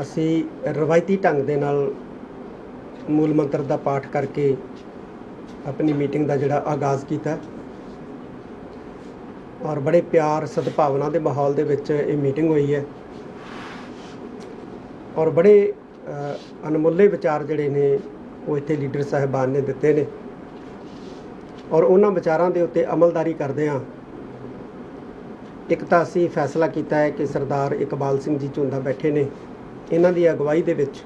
ਅਸੀਂ ਰਵਾਇਤੀ ਢੰਗ ਦੇ ਨਾਲ ਮੂਲ ਮੰਤਰ ਦਾ ਪਾਠ ਕਰਕੇ ਆਪਣੀ ਮੀਟਿੰਗ ਦਾ ਜਿਹੜਾ ਆਗਾਜ਼ ਕੀਤਾ। ਔਰ ਬੜੇ ਪਿਆਰ ਸਦਭਾਵਨਾ ਦੇ ਮਾਹੌਲ ਦੇ ਵਿੱਚ ਇਹ ਮੀਟਿੰਗ ਹੋਈ ਹੈ। ਔਰ ਬੜੇ ਅ, ਅਨਮੁੱਲੇ ਵਿਚਾਰ ਜਿਹੜੇ ਨੇ ਉਹ ਇੱਥੇ ਲੀਡਰ ਸਾਹਿਬਾਨ ਨੇ ਦਿੱਤੇ ਨੇ। ਔਰ ਉਹਨਾਂ ਵਿਚਾਰਾਂ ਦੇ ਉੱਤੇ ਅਮਲਦਾਰੀ ਕਰਦੇ ਹਾਂ। ਇੱਕ ਤਾਂ ਅਸੀਂ ਫੈਸਲਾ ਕੀਤਾ ਹੈ ਕਿ ਸਰਦਾਰ ਇਕਬਾਲ ਸਿੰਘ ਜੀ ਝੁੰਦਾ ਬੈਠੇ ਨੇ। ਇਹਨਾਂ ਦੀ ਅਗਵਾਈ ਦੇ ਵਿੱਚ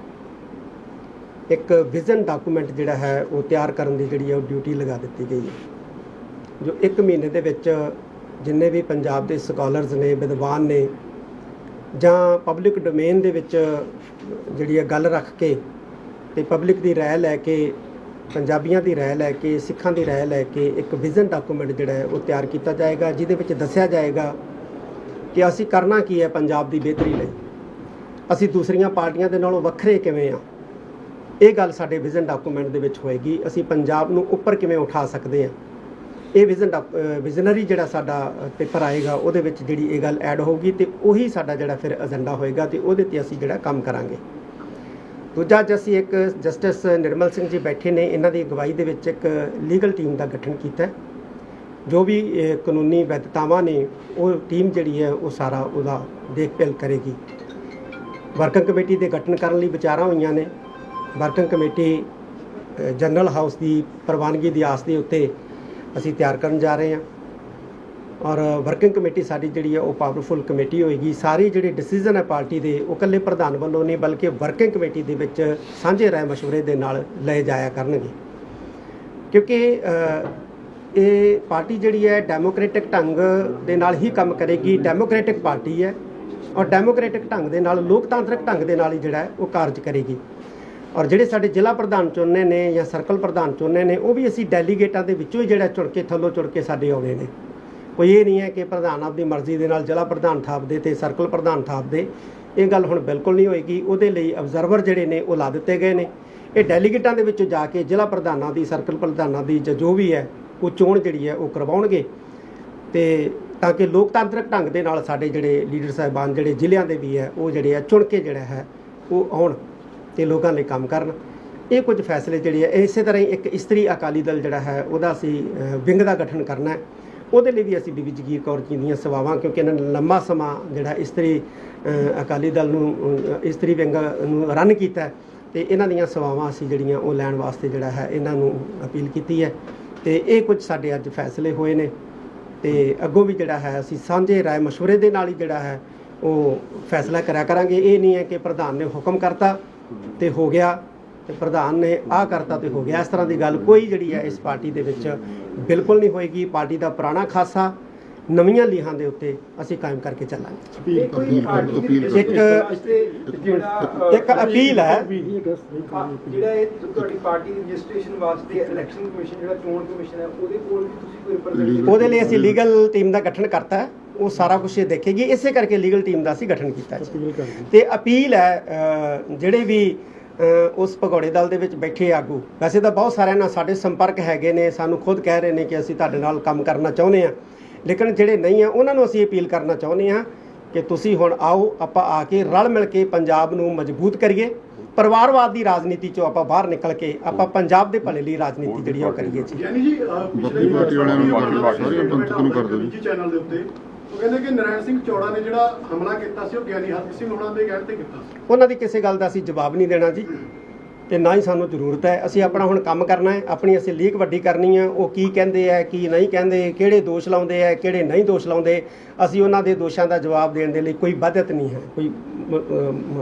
ਇੱਕ ਵਿਜ਼ਨ ਡਾਕੂਮੈਂਟ ਜਿਹੜਾ ਹੈ ਉਹ ਤਿਆਰ ਕਰਨ ਦੀ ਜਿਹੜੀ ਹੈ ਉਹ ਡਿਊਟੀ ਲਗਾ ਦਿੱਤੀ ਗਈ ਹੈ। ਜੋ 1 ਮਹੀਨੇ ਦੇ ਵਿੱਚ ਜਿੰਨੇ ਵੀ ਪੰਜਾਬ ਦੇ ਸਕਾਲਰਸ ਨੇ, ਵਿਦਵਾਨ ਨੇ ਜਾਂ ਪਬਲਿਕ ਡੋਮੇਨ ਦੇ ਵਿੱਚ ਜਿਹੜੀ ਹੈ ਗੱਲ ਰੱਖ ਕੇ ਤੇ ਪਬਲਿਕ ਦੀ ਰਾਏ ਲੈ ਕੇ, ਪੰਜਾਬੀਆਂ ਦੀ ਰਾਏ ਲੈ ਕੇ, ਸਿੱਖਾਂ ਦੀ ਰਾਏ ਲੈ ਕੇ ਇੱਕ ਵਿਜ਼ਨ ਡਾਕੂਮੈਂਟ ਜਿਹੜਾ ਹੈ ਉਹ ਤਿਆਰ ਕੀਤਾ ਜਾਏਗਾ, ਜਿਹਦੇ ਵਿੱਚ ਦੱਸਿਆ ਜਾਏਗਾ ਕਿ ਅਸੀਂ ਕਰਨਾ ਕੀ ਹੈ ਪੰਜਾਬ ਦੀ ਬਿਹਤਰੀ ਲਈ। ਅਸੀਂ ਦੂਸਰੀਆਂ ਪਾਰਟੀਆਂ ਦੇ ਨਾਲੋਂ ਵੱਖਰੇ ਕਿਵੇਂ ਆ? ਇਹ ਗੱਲ ਸਾਡੇ ਵਿਜ਼ਨ ਡਾਕੂਮੈਂਟ ਦੇ ਵਿੱਚ ਹੋਏਗੀ। ਅਸੀਂ ਪੰਜਾਬ ਨੂੰ ਉੱਪਰ ਕਿਵੇਂ ਉਠਾ ਸਕਦੇ ਹਾਂ ਇਹ ਵਿਜ਼ਨ ਵਿਜ਼ਨਰੀ ਜਿਹੜਾ ਸਾਡਾ ਪੇਪਰ ਆਏਗਾ, ਉਹਦੇ ਵਿੱਚ ਜਿਹੜੀ ਇਹ ਗੱਲ ਐਡ ਹੋਊਗੀ ਤੇ ਉਹੀ ਸਾਡਾ ਜਿਹੜਾ ਫਿਰ ਏਜੰਡਾ ਹੋਏਗਾ ਤੇ ਉਹਦੇ ਤੇ ਅਸੀਂ ਜਿਹੜਾ ਕੰਮ ਕਰਾਂਗੇ। ਦੂਜਾ ਅੱਜ ਅਸੀਂ ਇੱਕ ਜਸਟਿਸ ਨਿਰਮਲ ਸਿੰਘ ਜੀ ਬੈਠੇ ਨੇ। ਇਹਨਾਂ ਦੀ ਅਗਵਾਈ ਦੇ ਵਿੱਚ ਇੱਕ ਲੀਗਲ ਟੀਮ ਦਾ ਗਠਨ ਕੀਤਾ ਹੈ। ਜੋ ਵੀ ਕਾਨੂੰਨੀ ਵੈਧਤਾਵਾਂ ਨੇ, ਉਹ ਟੀਮ ਜਿਹੜੀ ਹੈ, ਉਹ ਸਾਰਾ ਉਹਦਾ ਦੇਖਭਾਲ ਕਰੇਗੀ। ਵਰਕਿੰਗ ਕਮੇਟੀ ਦੇ ਗਠਨ ਕਰਨ ਲਈ ਵਿਚਾਰਾਂ ਹੋਈਆਂ ਨੇ। ਵਰਕਿੰਗ ਕਮੇਟੀ ਜਨਰਲ ਹਾਊਸ ਦੀ ਪ੍ਰਵਾਨਗੀ ਦੀ ਆਸ ਦੇ ਉੱਤੇ ਅਸੀਂ ਤਿਆਰ ਕਰਨ ਜਾ ਰਹੇ ਹਾਂ। ਔਰ ਵਰਕਿੰਗ ਕਮੇਟੀ ਸਾਡੀ ਜਿਹੜੀ ਹੈ, ਉਹ ਪਾਵਰਫੁਲ ਕਮੇਟੀ ਹੋਏਗੀ। ਸਾਰੇ ਜਿਹੜੇ ਡਿਸੀਜਨ ਹੈ ਪਾਰਟੀ ਦੇ, ਉਹ ਇਕੱਲੇ ਪ੍ਰਧਾਨ ਵੱਲੋਂ ਨਹੀਂ, ਬਲਕਿ ਵਰਕਿੰਗ ਕਮੇਟੀ ਦੇ ਵਿੱਚ ਸਾਂਝੇ ਰਾਏ ਮਸ਼ਵਰੇ ਦੇ ਨਾਲ ਲਏ ਜਾਇਆ ਕਰਨਗੇ। ਕਿਉਂਕਿ ਇਹ ਪਾਰਟੀ ਜਿਹੜੀ ਹੈ ਡੈਮੋਕ੍ਰੈਟਿਕ ਢੰਗ ਦੇ ਨਾਲ ਹੀ ਕੰਮ ਕਰੇਗੀ। ਡੈਮੋਕ੍ਰੈਟਿਕ ਪਾਰਟੀ ਹੈ। ਔਰ ਡੈਮੋਕ੍ਰੈਟਿਕ ਢੰਗ ਦੇ ਨਾਲ, ਲੋਕਤਾਂਤਰਿਕ ਢੰਗ ਦੇ ਨਾਲ ਹੀ ਜਿਹੜਾ ਉਹ ਕਾਰਜ ਕਰੇਗੀ। ਔਰ ਜਿਹੜੇ ਸਾਡੇ ਜ਼ਿਲ੍ਹਾ ਪ੍ਰਧਾਨ ਚੁਣਨੇ ਨੇ ਜਾਂ ਸਰਕਲ ਪ੍ਰਧਾਨ ਚੁਣਨੇ ਨੇ, ਉਹ ਵੀ ਅਸੀਂ ਡੈਲੀਗੇਟਾਂ ਦੇ ਵਿੱਚੋਂ ਹੀ ਜਿਹੜਾ ਚੁਣ ਕੇ, ਥੱਲੋਂ ਚੁਣ ਕੇ ਸਾਡੇ ਆਉਣੇ ਨੇ। ਕੋਈ ਇਹ ਨਹੀਂ ਹੈ ਕਿ ਪ੍ਰਧਾਨ ਆਪਦੀ ਮਰਜ਼ੀ ਦੇ ਨਾਲ ਜ਼ਿਲ੍ਹਾ ਪ੍ਰਧਾਨ ਥਾਪਦੇ ਤੇ ਸਰਕਲ ਪ੍ਰਧਾਨ ਥਾਪਦੇ। ਇਹ ਗੱਲ ਹੁਣ ਬਿਲਕੁਲ ਨਹੀਂ ਹੋਏਗੀ। ਉਹਦੇ ਲਈ ਅਬਜ਼ਰਵਰ ਜਿਹੜੇ ਨੇ, ਉਹ ਲਾ ਦਿੱਤੇ ਗਏ ਨੇ। ਇਹ ਡੈਲੀਗੇਟਾਂ ਦੇ ਵਿੱਚੋਂ ਜਾ ਕੇ ਜ਼ਿਲ੍ਹਾ ਪ੍ਰਧਾਨਾਂ ਦੀ ਸਰਕਲ ਪ੍ਰਧਾਨਾਂ ਦੀ ਜਾਂ ਜੋ ਵੀ ਹੈ, ਉਹ ਚੋਣ ਜਿਹੜੀ ਹੈ ਉਹ ਕਰਵਾਉਣਗੇ। ਤੇ ਤਾਂ ਕਿ ਲੋਕਤਾਂਤਰਿਕ ਢੰਗ ਦੇ ਨਾਲ ਸਾਡੇ ਜਿਹੜੇ ਲੀਡਰ ਸਾਹਿਬਾਨ ਜਿਹੜੇ ਜ਼ਿਲ੍ਹਿਆਂ ਦੇ ਵੀ ਹੈ, ਉਹ ਜਿਹੜੇ ਆ ਚੁਣ ਕੇ ਜਿਹੜਾ ਹੈ, ਉਹ ਆਉਣ ਤੇ ਲੋਕਾਂ ਲਈ ਕੰਮ ਕਰਨ। ਇਹ ਕੁਝ ਫੈਸਲੇ ਜਿਹੜੇ ਆ ਇਸੇ ਤਰ੍ਹਾਂ ਹੀ ਇੱਕ ਇਸਤਰੀ ਅਕਾਲੀ ਦਲ ਜਿਹੜਾ ਹੈ, ਉਹਦਾ ਅਸੀਂ ਵਿੰਗ ਦਾ ਗਠਨ ਕਰਨਾ ਹੈ। ਉਹਦੇ ਲਈ ਵੀ ਅਸੀਂ ਬੀਬੀ ਜਗੀਰ ਕੌਰ ਜੀ ਦੀਆਂ ਸੇਵਾਵਾਂ, ਕਿਉਂਕਿ ਇਹਨਾਂ ਨੇ ਲੰਮਾ ਸਮਾਂ ਜਿਹੜਾ ਇਸਤਰੀ ਅਕਾਲੀ ਦਲ ਨੂੰ ਇਸਤਰੀ ਵਿੰਗ ਨੂੰ ਰਨ ਕੀਤਾ ਹੈ ਤੇ ਇਹਨਾਂ ਦੀਆਂ ਸੇਵਾਵਾਂ ਅਸੀਂ ਜਿਹੜੀਆਂ ਉਹ ਲੈਣ ਵਾਸਤੇ ਜਿਹੜਾ ਹੈ, ਇਹਨਾਂ ਨੂੰ ਅਪੀਲ ਕੀਤੀ ਹੈ। ਤੇ ਇਹ ਕੁਝ ਸਾਡੇ ਅੱਜ ਫੈਸਲੇ ਹੋਏ ਨੇ। ਤੇ ਅੱਗੋਂ ਵੀ ਜਿਹੜਾ ਹੈ, ਅਸੀਂ ਸਾਂਝੇ ਰਾਏ ਮਸ਼ਵਰੇ ਦੇ ਨਾਲ ਹੀ ਜਿਹੜਾ ਹੈ, ਉਹ ਫੈਸਲਾ ਕਰਿਆ ਕਰਾਂਗੇ। ਇਹ ਨਹੀਂ ਹੈ ਕਿ ਪ੍ਰਧਾਨ ਨੇ ਹੁਕਮ ਕਰਤਾ ਤੇ ਹੋ ਗਿਆ ਤੇ ਪ੍ਰਧਾਨ ਨੇ ਆਹ ਕਰਤਾ ਤੇ ਹੋ ਗਿਆ। ਇਸ ਤਰ੍ਹਾਂ ਦੀ ਗੱਲ ਕੋਈ ਜਿਹੜੀ ਹੈ, ਇਸ ਪਾਰਟੀ ਦੇ ਵਿੱਚ ਬਿਲਕੁਲ ਨਹੀਂ ਹੋਏਗੀ। ਪਾਰਟੀ ਦਾ ਪੁਰਾਣਾ ਖਾਸਾ ਨਵੀਆਂ ਲੀਹਾਂ ਦੇ ਉੱਤੇ ਅਸੀਂ ਕਾਇਮ ਕਰਕੇ ਚੱਲਾਂਗੇ। ਇਹ ਕੋਈ ਇੱਕ- ਜਿਹੜਾ ਇੱਕ ਅਪੀਲ ਹੈ। ਜਿਹੜਾ ਇਹ ਤੁਹਾਡੀ ਪਾਰਟੀ ਦੀ ਰਜਿਸਟ੍ਰੇਸ਼ਨ ਵਾਸਤੇ ਇਲੈਕਸ਼ਨ ਕਮਿਸ਼ਨ ਜਿਹੜਾ ਚੋਣ ਕਮਿਸ਼ਨ ਹੈ ਉਹਦੇ ਕੋਲ ਵੀ ਤੁਸੀਂ ਕੋਈ ਰਿਪਰੈਜ਼ੈਂਟੇਟਿਵ ਉਹਦੇ ਲਈ ਅਸੀਂ ਲੀਗਲ ਟੀਮ ਦਾ ਗਠਨ ਕਰਤਾ ਹੈ। ਉਹ ਸਾਰਾ ਕੁਝ ਇਹ ਦੇਖੇਗੀ। ਇਸੇ ਕਰਕੇ ਲੀਗਲ ਟੀਮ ਦਾ ਅਸੀਂ ਗਠਨ ਕੀਤਾ ਹੈ। ਤੇ ਅਪੀਲ ਹੈ ਜਿਹੜੇ ਵੀ ਉਸ ਭਗੌੜੇ ਦਲ ਦੇ ਵਿੱਚ ਬੈਠੇ ਆਗੂ ਵੈਸੇ ਤਾਂ ਬਹੁਤ ਸਾਰਿਆਂ ਨਾਲ ਸਾਡੇ ਸੰਪਰਕ ਹੈਗੇ ਨੇ ਸਾਨੂੰ ਖੁਦ ਕਹਿ ਰਹੇ ਨੇ ਕਿ ਅਸੀਂ ਤੁਹਾਡੇ ਨਾਲ ਕੰਮ ਕਰਨਾ ਚਾਹੁੰਦੇ ਆ ਲੇਕਿਨ ਜਿਹੜੇ ਨਹੀਂ ਆ ਉਹਨਾਂ ਨੂੰ ਅਸੀਂ ਅਪੀਲ ਕਰਨਾ ਚਾਹੁੰਦੇ ਆ ਕਿ ਤੁਸੀਂ ਹੁਣ ਆਓ ਆਪਾਂ ਆ ਕੇ ਰਲ ਮਿਲ ਕੇ ਪੰਜਾਬ ਨੂੰ ਮਜ਼ਬੂਤ ਕਰੀਏ। ਪਰਿਵਾਰਵਾਦ ਦੀ ਰਾਜਨੀਤੀ ਚੋਂ ਆਪਾਂ ਬਾਹਰ ਨਿਕਲ ਕੇ ਆਪਾਂ ਪੰਜਾਬ ਦੇ ਭਲੇ ਲਈ ਰਾਜਨੀਤੀ ਜਿਹੜੀ ਉਹ ਕਰੀਏ ਜੀ। ਯਾਨੀ ਜੀ ਪਿਛਲੇ ਪਾਰਟੀ ਵਾਲਿਆਂ ਨੂੰ ਬਾਕੀ ਬਾਕੀ ਸਾਰੀਆਂ ਪੰਥਕ ਨੂੰ ਕਰ ਦਿਓ ਜੀ। ਨਿੱਜੀ ਚੈਨਲ ਦੇ ਉੱਤੇ ਉਹ ਕਹਿੰਦੇ ਕਿ ਨਰਾਇਣ ਸਿੰਘ ਚੌੜਾ ਨੇ ਜਿਹੜਾ ਹਮਲਾ ਕੀਤਾ ਸੀ ਉਹ ਗਿਆਨੀ ਹਰਪ੍ਰੀਤ ਸਿੰਘ ਹੋਣਾ ਦੇ ਕਹਿਣ ਤੇ ਕੀਤਾ ਸੀ। ਉਹਨਾਂ ਦੀ ਕਿਸੇ ਗੱਲ ਦਾ ਅਸੀਂ ਜਵਾਬ ਨਹੀਂ ਦੇਣਾ ਜੀ। ਤੇ ਨਾ ਹੀ ਸਾਨੂੰ ਜ਼ਰੂਰਤ ਹੈ। ਅਸੀਂ ਆਪਣਾ ਹੁਣ ਕੰਮ ਕਰਨਾ ਹੈ। ਆਪਣੀ ਅਸੀਂ ਲੀਕ ਵੱਡੀ ਕਰਨੀ ਹੈ। ਉਹ ਕੀ ਕਹਿੰਦੇ ਆ ਕੀ ਨਹੀਂ ਕਹਿੰਦੇ ਕਿਹੜੇ ਦੋਸ਼ ਲਾਉਂਦੇ ਆ ਕਿਹੜੇ ਨਹੀਂ ਦੋਸ਼ ਲਾਉਂਦੇ। ਅਸੀਂ ਉਹਨਾਂ ਦੇ ਦੋਸ਼ਾਂ ਦਾ ਜਵਾਬ ਦੇਣ ਦੇ ਲਈ ਕੋਈ ਬਾਧਤ ਨਹੀਂ ਹੈ ਕੋਈ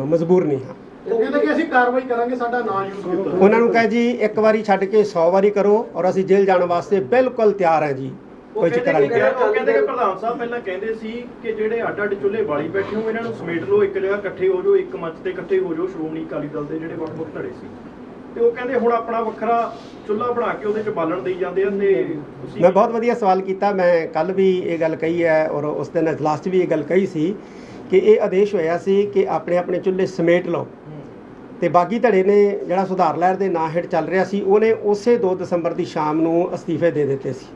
ਮਜਬੂਰ ਨਹੀਂ ਹਾਂ। ਉਹ ਕਹਿੰਦੇ ਕਿ ਅਸੀਂ ਕਾਰਵਾਈ ਕਰਾਂਗੇ ਸਾਡਾ ਨਾਂ ਯੂਜ਼ ਕੀਤਾ। ਉਹਨਾਂ ਨੂੰ ਕਹੇ ਜੀ ਇੱਕ ਵਾਰੀ ਛੱਡ ਕੇ 100 ਵਾਰੀ ਕਰੋ ਔਰ ਅਸੀਂ ਜੇਲ੍ਹ ਜਾਣ ਵਾਸਤੇ ਬਿਲਕੁਲ ਤਿਆਰ ਹਾਂ ਜੀ। ਕੋਈ ਚੱਕਰ ਵਾਲੀ ਗੱਲ ਉਹ ਕਹਿੰਦੇ ਕਿ ਪ੍ਰਧਾਨ ਸਾਹਿਬ ਪਹਿਲਾਂ ਕਹਿੰਦੇ ਸੀ ਕਿ ਜਿਹੜੇ ਅੱਡ ਅੱਡ ਚੁੱਲ੍ਹੇ ਬਾਲੀ ਬੈਠੇ ਹੋ ਇਹਨਾਂ ਨੂੰ ਸਮੇਟ ਲਓ ਇੱਕ ਜਗ੍ਹਾ ਇਕੱਠੇ ਹੋ ਜਾਓ ਇੱਕ ਮੰਚ ਤੇ ਇਕੱਠੇ ਹੋ ਜਾਓ ਸ਼੍ਰੋਮਣੀ ਅਕਾਲੀ ਦਲ ਦੇ ਜਿਹੜੇ ਵੱਖ-ਵੱਖ ਧੜੇ ਸੀ। ਤੇ ਉਹ ਕਹਿੰਦੇ ਹੁਣ ਆਪਣਾ ਵੱਖਰਾ ਚੁੱਲ੍ਹਾ ਬਣਾ ਕੇ ਉਹਦੇ 'ਚ ਬਾਲਣ ਦੇਈ ਜਾਂਦੇ ਆ ਤੇ ਤੁਸੀਂ ਮੈਂ ਬਹੁਤ ਵਧੀਆ ਸਵਾਲ ਕੀਤਾ ਮੈਂ ਕੱਲ ਵੀ ਇਹ ਗੱਲ ਕਹੀ ਹੈ ਔਰ ਉਸ ਦਿਨ ਇਜਲਾਸ 'ਚ ਵੀ ਇਹ ਗੱਲ ਕਹੀ ਸੀ ਕਿ ਇਹ ਆਦੇਸ਼ ਹੋਇਆ ਸੀ ਕਿ ਆਪਣੇ ਆਪਣੇ ਚੁੱਲ੍ਹੇ ਸਮੇਟ ਲਓ। ਤੇ ਬਾਗੀ ਧੜੇ ਨੇ ਜਿਹੜਾ ਸੁਧਾਰ ਲਹਿਰ ਦੇ ਨਾਂ ਹੇਠ ਚੱਲ ਰਿਹਾ ਸੀ ਉਹਨੇ ਉਸੇ 2 ਦਸੰਬਰ ਦੀ ਸ਼ਾਮ ਨੂੰ ਅਸਤੀਫੇ ਦੇ ਦਿੱਤੇ ਸੀ।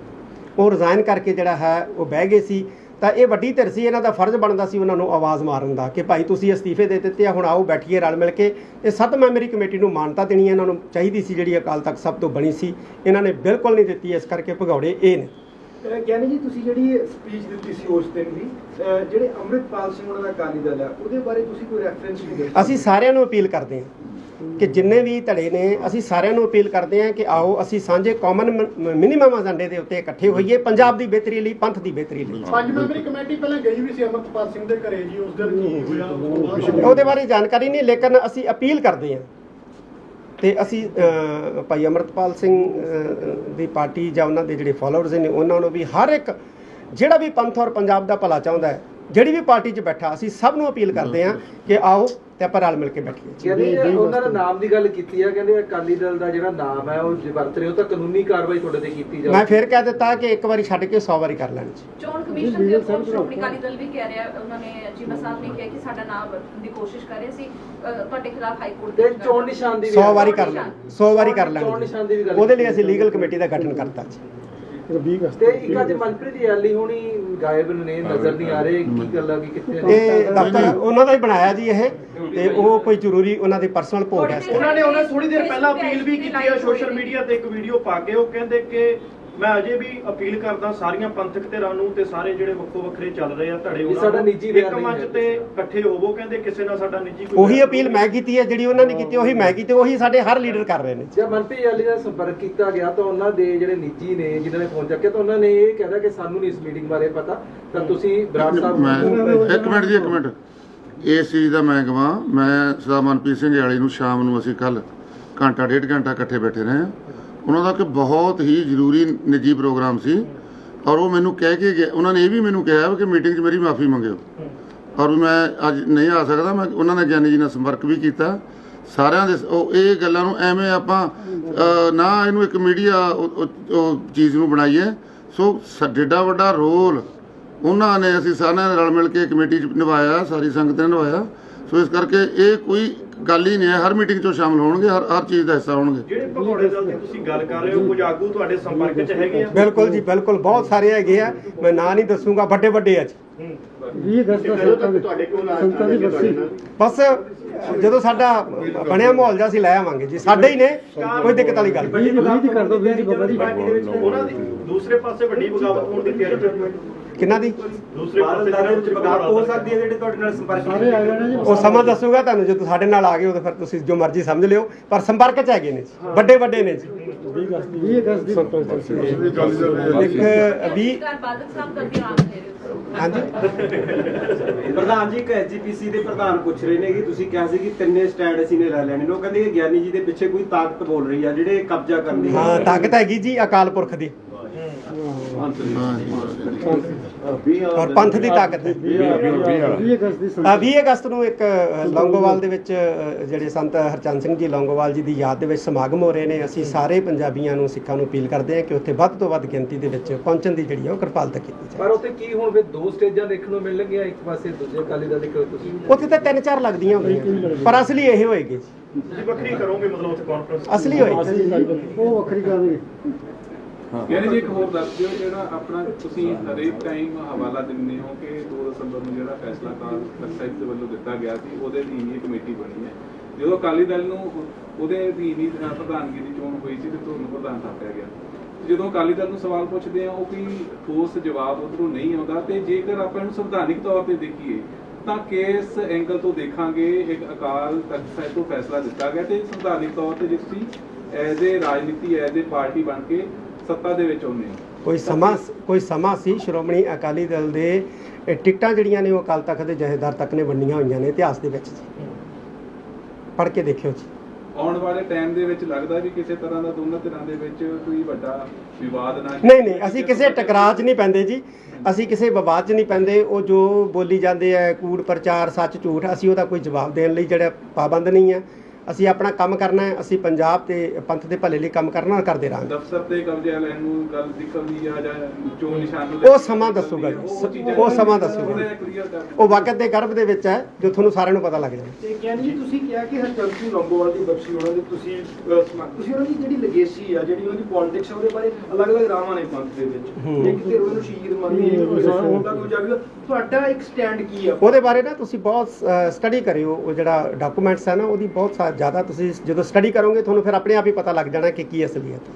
ਉਹ ਰਿਜ਼ਾਈਨ ਕਰਕੇ ਜਿਹੜਾ ਹੈ ਉਹ ਬਹਿ ਗਏ ਸੀ। ਤਾਂ ਇਹ ਵੱਡੀ ਧਿਰ ਸੀ ਇਹਨਾਂ ਦਾ ਫਰਜ਼ ਬਣਦਾ ਸੀ ਉਹਨਾਂ ਨੂੰ ਆਵਾਜ਼ ਮਾਰਨ ਦਾ ਕਿ ਭਾਈ ਤੁਸੀਂ ਅਸਤੀਫੇ ਦੇ ਦਿੱਤੇ ਆ ਹੁਣ ਆਓ ਬੈਠੀਏ ਰਲ ਮਿਲ ਕੇ। ਇਹ ਸੱਤ ਮੈਂਬਰੀ ਕਮੇਟੀ ਨੂੰ ਮਾਨਤਾ ਦੇਣੀ ਹੈ ਇਹਨਾਂ ਨੂੰ ਚਾਹੀਦੀ ਸੀ ਜਿਹੜੀ ਅਕਾਲ ਤਖਤ ਸਭ ਤੋਂ ਬਣੀ ਸੀ। ਇਹਨਾਂ ਨੇ ਬਿਲਕੁਲ ਨਹੀਂ ਦਿੱਤੀ ਇਸ ਕਰਕੇ ਭਗੌੜੇ ਇਹ ਨੇ। ਗਿਆਨੀ ਜੀ ਤੁਸੀਂ ਜਿਹੜੀ ਸਪੀਚ ਦਿੱਤੀ ਸੀ ਉਸ ਦਿਨ ਦੀ ਅਹ ਜਿਹੜੇ ਅੰਮ੍ਰਿਤਪਾਲ ਸਿੰਘ ਉਹਨਾਂ ਦਾ ਅਕਾਲੀ ਦਲ ਹੈ ਉਹਦੇ ਬਾਰੇ ਤੁਸੀਂ ਕੋਈ ਰੈਫਰੈਂਸ ਨਹੀਂ ਦਿੱਤਾ ਅਸੀਂ ਸਾਰਿਆਂ ਨੂੰ ਅਪੀਲ ਕਰਦੇ ਹਾਂ। ਕਿ ਜਿੰਨੇ ਵੀ ਧੜੇ ਨੇ ਅਸੀਂ ਸਾਰਿਆਂ ਨੂੰ ਅਪੀਲ ਕਰਦੇ ਹਾਂ ਕਿ ਆਓ ਅਸੀਂ ਸਾਂਝੇ ਕਾਮਨ ਮਿਨੀਮਮ ਏਜੰਡੇ ਦੇ ਉੱਤੇ ਇਕੱਠੇ ਹੋਈਏ ਪੰਜਾਬ ਦੀ ਬਿਹਤਰੀ ਲਈ ਪੰਥ ਦੀ ਬਿਹਤਰੀ ਲਈ। ਪੰਜ ਮੈਂਬਰੀ ਕਮੇਟੀ ਪਹਿਲਾਂ ਗਈ ਵੀ ਸੀ ਅਮਰਤਪਾਲ ਸਿੰਘ ਦੇ ਘਰੇ ਜੀ ਉਸ ਦਿਨ ਕੀ ਹੋਇਆ। ਉਹਦੇ ਬਾਰੇ ਜਾਣਕਾਰੀ ਨਹੀਂ ਲੇਕਿਨ ਅਸੀਂ ਅਪੀਲ ਕਰਦੇ ਹਾਂ। ਤੇ ਅਸੀਂ ਭਾਈ ਅਮਰਤਪਾਲ ਸਿੰਘ ਦੀ ਪਾਰਟੀ ਜਾਂ ਉਹਨਾਂ ਦੇ ਜਿਹੜੇ ਫਾਲੋਅਰਸ ਨੇ ਉਹਨਾਂ ਨੂੰ ਵੀ ਹਰ ਇੱਕ ਜਿਹੜਾ ਵੀ ਪੰਥ ਔਰ ਪੰਜਾਬ ਦਾ ਭਲਾ ਚਾਹੁੰਦਾ ਹੈ ਜਿਹੜੀ ਵੀ ਪਾਰਟੀ 'ਚ ਬੈਠਾ ਅਸੀਂ ਸਭ ਨੂੰ ਅਪੀਲ ਕਰਦੇ ਹਾਂ ਕਿ ਆਓ ਤੇ ਆਪਾਂ ਰਲ ਮਿਲ ਕੇ ਬੈਠੀਏ। ਕਹਿੰਦੇ ਉਹਨਾਂ ਦਾ ਨਾਮ ਦੀ ਗੱਲ ਕੀਤੀ ਆ ਕਹਿੰਦੇ ਅਕਾਲੀ ਦਲ ਦਾ ਜਿਹੜਾ ਨਾਮ ਹੈ ਉਹ ਜੇ ਵਰਤ ਰਹੇ ਹੋ ਤਾਂ ਕਾਨੂੰਨੀ ਕਾਰਵਾਈ ਤੁਹਾਡੇ ਤੇ ਕੀਤੀ ਮੈਂ ਜਾਵੇ ਫਿਰ ਕਹਿ ਦਿੱਤਾ ਕਿ ਇੱਕ ਵਾਰੀ ਛੱਡ ਕੇ 100 ਵਾਰੀ ਕਰ ਲੈਣੀ ਜੀ ਚੋਣ ਕਮਿਸ਼ਨ ਦੇ ਉੱਪਰ ਸ਼੍ਰੋਮਣੀ ਅਕਾਲੀ ਦਲ ਵੀ ਕਹਿ ਰਿਹਾ ਉਹਨਾਂ ਨੇ ਚੀਮਾ ਸਾਹਿਬ ਨੇ ਕਿਹਾ ਕਿ ਸਾਡਾ ਨਾਮ ਦੀ ਕੋਸ਼ਿਸ਼ ਕਰ ਰਹੇ ਸੀ ਤੁਹਾਡੇ ਖਿਲਾਫ ਹਾਈ ਕੋਰਟ ਤੇ ਚੋਣ ਨਿਸ਼ਾਨ ਦੀ ਵੀ 100 ਵਾਰੀ ਕਰ ਲੈਣੀ 100 ਵਾਰੀ ਕਰ ਚੋਣ ਨਿਸ਼ਾਨ ਦੀ ਵੀ ਲੈਣੀ ਗੱਲ ਉਹਦੇ ਲਈ ਅਸੀਂ ਲੀਗਲ ਕਮੇਟੀ ਦਾ ਗਠਨ ਕਰਤਾ ਜੀ ਤੇ ਇੱਕ ਅੱਜ ਮਨਪ੍ਰੀਤ ਯਾਲੀ ਹੋਣੀ ਗਾਇਬ ਨੇ ਨਜ਼ਰ ਨਹੀਂ ਆ ਰਹੇ ਕੀ ਗੱਲ ਆ ਕਿ ਕਿੱਥੇ? ਇਹ ਦਫ਼ਤਰ ਉਹਨਾਂ ਦਾ ਹੀ ਬਣਾਇਆ ਜੀ ਇਹ ਤੇ ਉਹ ਕੋਈ ਜ਼ਰੂਰੀ ਉਹਨਾਂ ਦੀ ਪਰਸਨਲ ਭੋਗ ਹੈ ਉਹਨਾਂ ਨੇ ਉਹਨਾਂ ਥੋੜੀ ਦੇਰ ਪਹਿਲਾਂ ਅਪੀਲ ਵੀ ਕੀਤੀ ਹੈ ਸੋਸ਼ਲ ਮੀਡੀਆ ਤੇ ਇੱਕ ਵੀਡੀਓ ਪਾ ਕੇ ਉਹ ਕਹਿੰਦੇ ਕਿ ਮੈਂ ਅਜੇ ਵੀ ਅਪੀਲ ਕਰਦਾ ਸਾਰੀਆਂ ਪੰਥਕ ਧਿਰਾਂ ਨੂੰ ਤੇ ਸਾਰੇ ਜਿਹੜੇ ਵੱਖੋ ਵੱਖਰੇ ਚੱਲ ਰਹੇ ਆ ਧੜੇ ਵੀ ਸਾਡਾ ਨਿੱਜੀ ਇੱਕ ਨਹੀਂ ਮੰਚ ਹੈ। ਤੇ ਇਕੱਠੇ ਹੋਵੋ ਕਹਿੰਦੇ ਕਿਸੇ ਨਾਲ ਸਾਡਾ ਨਿੱਜੀ ਕੋਈ ਉਹੀ ਅਪੀਲ ਮੈਂ ਕੀਤੀ ਹੈ ਜਿਹੜੀ ਉਹਨਾਂ ਨੇ ਕੀਤੀ ਉਹੀ ਮੈਂ ਕੀਤੀ ਉਹੀ ਸਾਡੇ ਹਰ ਲੀਡਰ ਕਰ ਰਹੇ ਨੇ। ਜੇ ਮਨਪ੍ਰੀਤ ਯਾਲੀ ਨਾਲ ਸੰਪਰਕ ਕੀਤਾ ਗਿਆ ਤਾਂ ਉਹਨਾਂ ਦੇ ਜਿਹੜੇ ਨਿੱਜੀ ਨੇ ਜਿਨ੍ਹਾਂ ਨੇ ਫੋਨ ਚੱਕਿਆ ਤਾਂ ਉਹਨਾਂ ਨੇ ਇਹ ਕਹਿਦਾ ਕਿ ਸਾਨੂੰ ਨਹੀਂ ਇਸ ਮੀਟਿੰਗ ਬਾਰੇ ਪਤਾ। ਤਾਂ ਤੁਸੀਂ ਬਰਾੜ ਸਾਹਿਬ ਮੈਂ ਇੱਕ ਮਿੰਟ ਜੀ ਇੱਕ ਮਿੰਟ। ਇਸ ਚੀਜ਼ ਦਾ ਮੈਂ ਕਹਾਂ ਮੈਂ ਸਰਦਾਰ ਮਨਪ੍ਰੀਤ ਸਿੰਘ ਵਾਲੀ ਨੂੰ ਸ਼ਾਮ ਨੂੰ ਅਸੀਂ ਕੱਲ ਘੰਟਾ ਡੇਢ ਘੰਟਾ ਇਕੱਠੇ ਬੈਠੇ ਰਹੇ ਹਾਂ। ਉਹਨਾਂ ਦਾ ਕਿ ਬਹੁਤ ਹੀ ਜ਼ਰੂਰੀ ਨਿੱਜੀ ਪ੍ਰੋਗਰਾਮ ਸੀ। ਔਰ ਉਹ ਮੈਨੂੰ ਕਹਿ ਕੇ ਗਏ। ਉਹਨਾਂ ਨੇ ਇਹ ਵੀ ਮੈਨੂੰ ਕਿਹਾ ਕਿ ਮੀਟਿੰਗ 'ਚ ਮੇਰੀ ਮਾਫੀ ਮੰਗਿਓ। ਔਰ ਵੀ ਮੈਂ ਅੱਜ ਨਹੀਂ ਆ ਸਕਦਾ। ਮੈਂ ਉਹਨਾਂ ਨੇ ਗਿਆਨੀ ਜੀ ਨਾਲ ਸੰਪਰਕ ਵੀ ਕੀਤਾ। ਸਾਰਿਆਂ ਦੇ ਉਹ ਇਹ ਗੱਲਾਂ ਨੂੰ ਐਵੇਂ ਆਪਾਂ ਨਾ ਇਹਨੂੰ ਇੱਕ ਮੀਡੀਆ ਉਹ ਚੀਜ਼ ਨੂੰ ਬਣਾਈਏ। ਸੋ ਸੱਡਾ ਵੱਡਾ ਰੋਲ ਉਹਨਾਂ ਨੇ ਅਸੀਂ ਸਾਰਿਆਂ ਨੇ ਰਲ ਮਿਲ ਕੇ ਕਮੇਟੀ ਚ ਨਿਭਾਇਆ, ਸਾਰੀ ਸੰਗਤ ਨੇ ਨਿਭਾਇਆ। ਸੋ ਇਸ ਕਰਕੇ ਇਹ ਕੋਈ ਗੱਲ ਹੀ ਨਹੀਂ ਹੈ ਹਰ ਮੀਟਿੰਗ 'ਚੋਂ ਸ਼ਾਮਲ ਹੋਣਗੇ ਹਰ ਹਰ ਚੀਜ਼ ਦਾ ਹਿੱਸਾ ਹੋਣਗੇ। ਜਿਹੜੇ ਭਗੌੜੇ ਦਲ ਦੀ ਤੁਸੀਂ ਗੱਲ ਕਰ ਰਹੇ ਹੋ ਕੁਝ ਆਗੂ ਤੁਹਾਡੇ ਸੰਪਰਕ 'ਚ ਹੈਗੇ ਆ? ਬਿਲਕੁਲ ਜੀ ਬਿਲਕੁਲ ਬਹੁਤ ਸਾਰੇ ਹੈਗੇ ਆ। ਮੈਂ ਨਾਂ ਨਹੀਂ ਦੱਸੂਗਾ ਵੱਡੇ ਵੱਡੇ ਆ ਜੀ। 20 ਅਗਸਤ ਦਾ ਤੁਹਾਡੇ ਕੋਲ ਸੰਤਾਂ ਦੀ ਬਰਸੀ ਬਸ। ਜਦੋਂ ਸਾਡਾ ਬਣਿਆ ਮਾਹੌਲ ਜਿਹਾ ਅਸੀਂ ਲੈ ਆਵਾਂਗੇ ਜੀ। ਸਾਡੇ ਹੀ ਨੇ ਕੋਈ ਦਿੱਕਤ ਵਾਲੀ ਗੱਲ ਨਹੀਂ। ਦੀ ਕਰ ਦੋ ਵੀਰ ਜੀ ਬਾਬਾ ਜੀ। ਉਹਨਾਂ ਦੀ ਦੂਸਰੇ ਪਾਸੇ ਵੱਡੀ ਬਗਾਵਤ ਹੋਣ ਦੀ ਤਿਆਰੀ ਚੱਲ ਰਹੀ ਹੈ। ਕਿਹਨਾਂ ਦੀ? ਦੂਸਰੇ ਪਾਸੇ ਜਿਹਨਾਂ ਵਿੱਚ ਬਗਾਵਤ ਹੋ ਸਕਦੀ ਹੈ ਜਿਹੜੇ ਤੁਹਾਡੇ ਨਾਲ ਸੰਪਰਕ ਸਾਰੇ ਆ ਜਾਣੇ ਉਹ ਸਮਾਂ ਦੱਸੂਗਾ ਤੁਹਾਨੂੰ ਜਦੋਂ ਸਾਡੇ ਨਾਲ ਆ ਗਏ ਉਦੋਂ ਫਿਰ ਤੁਸੀਂ ਜੋ ਮਰਜ਼ੀ ਸਮਝ ਲਿਓ। ਪਰ ਸੰਪਰਕ 'ਚ ਹੈਗੇ ਨੇ ਜੀ। ਵੱਡੇ ਵੱਡੇ ਨੇ ਜੀ। 20 ਅਗਸਤ ਦੀ ਇੱਕ 20 ਘਰ ਬਾਦਲ ਸਾਹਿਬ ਕਰਕੇ ਆਰਾਮ ਦੇ ਰਹੇ ਹੋ ਹਾਂਜੀ। ਪ੍ਰਧਾਨ ਜੀ ਇੱਕ ਐਜੀਪੀਸੀ ਦੇ ਪ੍ਰਧਾਨ ਪੁੱਛ ਰਹੇ ਨੇ ਕਿ ਤੁਸੀਂ ਕਿਹਾ ਸੀ ਕਿ ਤਿੰਨੇ ਸਟੈਂਡ ਅਸੀਂ ਨੇ ਲੈ ਲੈਣੇ ਨੇ। ਉਹ ਕਹਿੰਦੇ ਕਿ ਗਿਆਨੀ ਜੀ ਦੇ ਪਿੱਛੇ ਕੋਈ ਤਾਕਤ ਬੋਲ ਰਹੀ ਆ ਜਿਹੜੇ ਕਬਜ਼ਾ ਕਰਨ ਦੀ ਹਾਂ ਤਾਕਤ ਹੈਗੀ ਜੀ ਅਕਾਲ ਪੁਰਖ ਦੀ। ਹਾਂ ਔਰ ਪੰਥ ਦੀ ਤਾਕਤ। ਹੈ 20 ਅਗਸਤ ਦੀ ਆ 20 ਅਗਸਤ ਨੂੰ ਇੱਕ ਲੌਂਗੋਵਾਲ ਦੇ ਵਿੱਚ ਜਿਹੜੇ ਸੰਤ ਹਰਚੰਦ ਸਿੰਘ ਜੀ ਲੌਂਗੋਵਾਲ ਜੀ ਦੀ ਯਾਦ ਦੇ ਵਿੱਚ ਸਮਾਗਮ ਹੋ ਰਹੇ ਨੇ ਅਸੀਂ ਸਾਰੇ ਪੰਜਾਬੀਆਂ ਨੂੰ ਸਿੱਖਾਂ ਨੂੰ ਅਪੀਲ ਕਰਦੇ ਹਾਂ ਕਿ ਉੱਥੇ ਵੱਧ ਤੋਂ ਵੱਧ ਗਿਣਤੀ ਦੇ ਵਿੱਚ ਪਹੁੰਚਣ ਦੀ ਜਿਹੜੀ ਉਹ ਕਿਰਪਾਲਤਾ ਕੀਤੀ ਜਾਵੇ। ਪਰ ਉੱਥੇ ਕੀ ਹੁਣ ਫਿਰ ਦੋ ਸਟੇਜਾਂ ਦੇਖਣ ਨੂੰ ਮਿਲਣਗੀਆਂ ਇੱਕ ਪਾਸੇ ਦੂਜੇ ਅਕਾਲੀ ਦਲ ਇੱਕ ਤੁਸੀਂ ਉੱਥੇ ਤਾਂ ਤਿੰਨ ਚਾਰ ਲੱਗਦੀਆਂ ਹੁੰਦੀਆਂ ਪਰ ਅਸਲੀ ਇਹ ਹੋਏਗੀ ਜੀ। ਤੁਸੀਂ ਵੱਖਰੀ ਕਰੋਗੇ ਮਤਲਬ ਉੱਥੇ ਕਾਨਫਰੰਸ ਅਸਲੀ ਹੋਏਗੀ। ਉਹ ਵੱਖਰੀ ਨਹੀਂ ਯਾਨੀ ਜੀ ਇੱਕ ਹੋਰ ਦੱਸ ਦਿਓ ਜਿਹੜਾ ਆਪਣਾ ਤੁਸੀਂ ਹਰੇਕ ਟਾਈਮ ਹਵਾਲਾ ਦਿੰਦੇ ਹੋ ਕਿ 2 ਦਸੰਬਰ ਨੂੰ ਜਿਹੜਾ ਫੈਸਲਾ ਕਾਰ ਸਾਹਿਬ ਦੇ ਵੱਲੋਂ ਦਿੱਤਾ ਗਿਆ ਸੀ, ਉਹਦੇ ਦੀ ਇਹ ਕਮੇਟੀ ਬਣੀ ਹੈ। ਜਦੋਂ ਅਕਾਲੀ ਦਲ ਨੂੰ ਉਹਦੇ ਦੀ ਨੀ ਪ੍ਰਧਾਨਗੀ ਦੀ ਚੋਣ ਹੋਈ ਸੀ ਤੇ ਤੁਹਾਨੂੰ ਪ੍ਰਧਾਨ ਥਾਪਿਆ ਗਿਆ। ਜਦੋਂ ਅਕਾਲੀ ਦਲ ਨੂੰ ਸਵਾਲ ਪੁੱਛਦੇ ਆ, ਉਹ ਕੋਈ ਠੋਸ ਜਵਾਬ ਉਧਰੋਂ ਨਹੀਂ ਆਉਂਦਾ ਤੇ ਜੇਕਰ ਆਪਾਂ ਇਹਨੂੰ ਸੰਵਿਧਾਨਿਕ ਤੌਰ ਤੇ ਦੇਖੀਏ, ਤਾਂ ਕਿਸ ਐਂਗਲ ਤੋਂ ਦੇਖਾਂਗੇ? ਇੱਕ ਅਕਾਲ ਤਖਤ ਸਾਹਿਬ ਤੋਂ ਫੈਸਲਾ ਦਿੱਤਾ ਗਿਆ ਤੇ ਸੰਵਿਧਾਨਿਕ ਤੌਰ ਤੇ ਜੇ ਤੁਸੀਂ ਐਜ਼ ਏ ਰਾਜਨੀਤੀ ਐਜ਼ ਏ ਪਾਰਟੀ ਬਣ ਕੇ ਸੱਤਾ ਦੇ ਵਿੱਚ ਆਉਂਦੇ ਹੋ ਕੋਈ ਸਮਾਂ ਕੋਈ ਸਮਾਂ ਸੀ ਸ਼੍ਰੋਮਣੀ ਅਕਾਲੀ ਦਲ ਦੇ ਇਹ ਟਿਕਟਾਂ ਜਿਹੜੀਆਂ ਨੇ ਉਹ ਅਕਾਲ ਤਖਤ ਦੇ ਜਥੇਦਾਰ ਤੱਕ ਨੇ ਵੰਡੀਆਂ ਹੋਈਆਂ ਨੇ ਇਤਿਹਾਸ ਦੇ ਵਿੱਚ ਜੀ। ਪੜ੍ਹ ਕੇ ਦੇਖਿਓ ਜੀ। ਆਉਣ ਵਾਲੇ ਟਾਈਮ ਦੇ ਵਿੱਚ ਲੱਗਦਾ ਵੀ ਕਿਸੇ ਤਰ੍ਹਾਂ ਦਾ ਦੋਨਾਂ ਧਿਰਾਂ ਦੇ ਵਿੱਚ ਕੋਈ ਵੱਡਾ ਵਿਵਾਦ ਨਾ ਨਹੀਂ ਨਹੀਂ ਅਸੀਂ ਕਿਸੇ ਟਕਰਾਅ 'ਚ ਨਹੀਂ ਪੈਂਦੇ ਜੀ। ਅਸੀਂ ਕਿਸੇ ਵਿਵਾਦ 'ਚ ਨਹੀਂ ਪੈਂਦੇ। ਉਹ ਜੋ ਬੋਲੀ ਜਾਂਦੇ ਆ ਕੂੜ ਪ੍ਰਚਾਰ ਸੱਚ ਝੂਠ ਅਸੀਂ ਉਹਦਾ ਕੋਈ ਜਵਾਬ ਦੇਣ ਲਈ ਜਿਹੜਾ ਪਾਬੰਦ ਨਹੀਂ ਆ। ਅਸੀਂ ਆਪਣਾ ਕੰਮ ਕਰਨਾ ਹੈ ਅਸੀਂ ਪੰਜਾਬ ਤੇ ਪੰਥ ਦੇ ਭਲੇ ਲਈ ਕੰਮ ਕਰਨਾ ਕਰਦੇ ਰਹਾਂਗੇ ਦਫ਼ਤਰ ਤੇ ਕਬਜ਼ਾ ਲੈਣ ਨੂੰ ਗੱਲ ਦਿੱਕਤ ਦੀ ਆ ਜਾਂ ਚੋਣ ਨਿਸ਼ਾਨ ਨੂੰ ਉਹ ਸਮਾਂ ਦੱਸੂਗਾ ਜੀ। ਉਹ ਸਮਾਂ ਦੱਸੂਗਾ। ਉਹ ਵਕਤ ਦੇ ਗਰਭ ਦੇ ਵਿੱਚ ਹੈ ਜੋ ਤੁਹਾਨੂੰ ਸਾਰਿਆਂ ਨੂੰ ਪਤਾ ਲੱਗ ਜਾਣਾ ਤੇ ਗਿਆਨੀ ਜੀ ਤੁਸੀਂ ਕਿਹਾ ਕਿ ਹਰਚੰਦ ਸਿੰਘ ਲੰਬੋਵਾਲ ਦੀ ਬਖਸ਼ੀ ਉਹਨਾਂ ਦੇ ਤੁਸੀਂ ਤੁਸੀਂ ਉਹਨਾਂ ਦੀ ਜਿਹੜੀ ਲੈਗੇਸੀ ਆ ਜਿਹੜੀ ਉਹਨਾਂ ਦੀ ਪੋਲਿਟਿਕਸ ਉਹਦੇ ਬਾਰੇ ਅਲੱਗ-ਅਲੱਗ ਰਾਵਾਂ ਨੇ ਪੰਥ ਦੇ ਵਿੱਚ ਹੂੰ। ਇੱਕ ਤੇ ਉਹਨਾਂ ਨੂੰ ਸ਼ਹੀਦ ਮੰਨਦੀ ਹੈ ਕੋਈ ਜਾਵੇਗਾ ਤੁਹਾਡਾ ਇੱਕ ਸਟੈਂਡ ਕੀ ਆ ਉਹਦੇ ਬਾਰੇ ਨਾ ਤੁਸੀਂ ਬਹੁਤ ਸਟੱਡੀ ਕਰਿਓ ਉਹ ਜਿਹੜਾ ਡਾਕੂਮੈਂਟਸ ਹੈ ਨਾ ਉਹਦੀ ਬਹੁਤ ਸਾ- ਜ਼ਿਆਦਾ ਤੁਸੀਂ ਜਦੋਂ ਸਟੱਡੀ ਕਰੋਗੇ, ਤੁਹਾਨੂੰ ਫਿਰ ਆਪਣੇ ਆਪ ਹੀ ਪਤਾ ਲੱਗ ਜਾਣਾ ਕਿ ਕੀ ਅਸਲੀਅਤ ਹੈ।